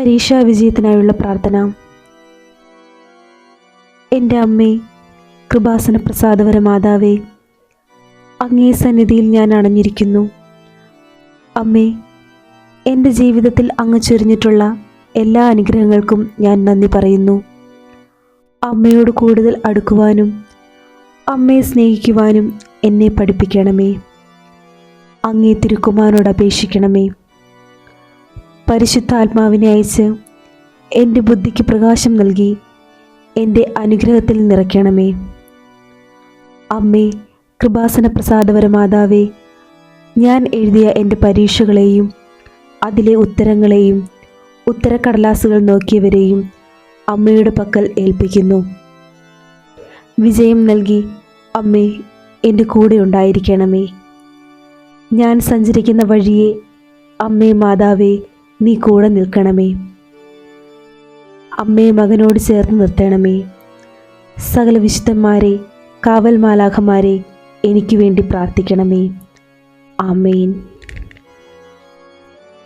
പരീക്ഷാ വിജയത്തിനായുള്ള പ്രാർത്ഥന. എന്റെ അമ്മേ കൃപാസന പ്രസാദവര മാതാവേ അങ്ങേ സന്നിധിയിൽ ഞാൻ അണഞ്ഞിരിക്കുന്നു അമ്മേ എന്റെ ജീവിതത്തിൽ അങ്ങ് ചൊരിഞ്ഞിട്ടുള്ള എല്ലാ അനുഗ്രഹങ്ങൾക്കും ഞാൻ നന്ദി പറയുന്നു. അമ്മയോട് കൂടുതൽ അടുക്കുവാനും അമ്മയെ സ്നേഹിക്കുവാനും എന്നെ പഠിപ്പിക്കണമേ. അങ്ങേ തിരുക്കുമാനോട് അപേക്ഷിക്കണമേ. പരിശുദ്ധാത്മാവിനെ അയച്ച് എന്റെ ബുദ്ധിക്ക് പ്രകാശം നൽകി എന്റെ അനുഗ്രഹത്തിൽ നിറയ്ക്കണമേ. അമ്മേ കൃപാസന പ്രസാദവര മാതാവേ ഞാൻ എഴുതിയ എന്റെ പരീക്ഷകളെയും അതിലെ ഉത്തരങ്ങളെയും ഉത്തരക്കടലാസുകൾ നോക്കിയവരെയും അമ്മയുടെ പക്കൽ ഏൽപ്പിക്കുന്നു. വിജയം നൽകി അമ്മേ എന്റെ കൂടെ ഉണ്ടായിരിക്കണമേ. ഞാൻ സഞ്ചരിക്കുന്ന വഴിയെ അമ്മേ മാതാവേ നീ കൂടെ നിൽക്കണമേ. അമ്മയെ മകനോട് ചേർന്ന് നിർത്തണമേ. സകല വിശുദ്ധന്മാരെ കാവൽ മാലാഖമാരെ എനിക്ക് വേണ്ടി പ്രാർത്ഥിക്കണമേ. ആമേൻ.